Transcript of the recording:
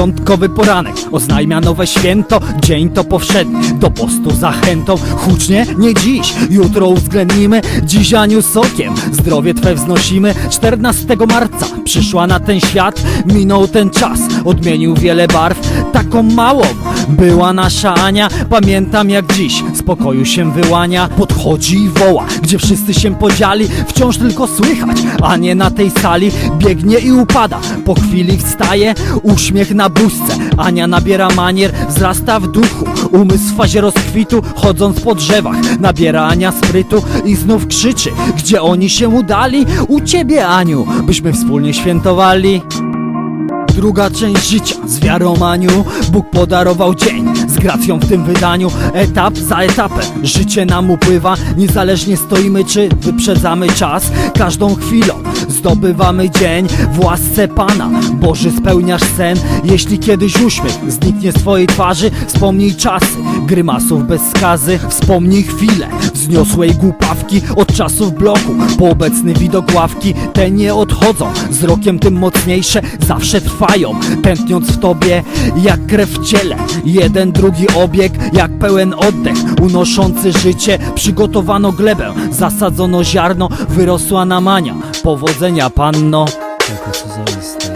Wyjątkowy poranek. Oznajmia nowe święto Dzień to powszedni, do postu zachętą Hucznie nie dziś, jutro uwzględnimy Dziś Aniu sokiem, zdrowie Twe wznosimy. 14 marca przyszła na ten świat Minął ten czas, odmienił wiele barw. Taką małą była nasza Ania. Pamiętam jak dziś, z pokoju się wyłania. Podchodzi i woła, gdzie wszyscy się podzieli Wciąż tylko słychać, a nie na tej sali. Biegnie i upada, po chwili wstaje. Uśmiech na buźce, Ania nabiera manier. Wzrasta w duchu, umysł w fazie rozkwitu. Chodząc po drzewach, nabiera Ania sprytu I znów krzyczy, gdzie oni się udali. U ciebie Aniu, byśmy wspólnie świętowali Druga część życia. Z wiarą Aniu Bóg podarował dzień z gracją w tym wydaniu. Etap za etapem. Życie nam upływa. Niezależnie stoimy czy wyprzedzamy czas. Każdą chwilą zdobywamy dzień W łasce Pana. Boży spełniasz sen. Jeśli kiedyś uśmiech zniknie z twojej twarzy Wspomnij czasy. Grymasów bez skazy. Wspomnij chwile wzniosłej głupawki. Od czasów bloku po obecny widok ławki. Te nie odchodzą. Wzrokiem tym mocniejsze Zawsze trwają. Tętniąc w tobie jak krew w ciele. Jeden drugi obieg jak pełen oddech Unoszący życie. Przygotowano glebę Zasadzono ziarno wyrosła namania Powodzenia panno. Jako zaistnieć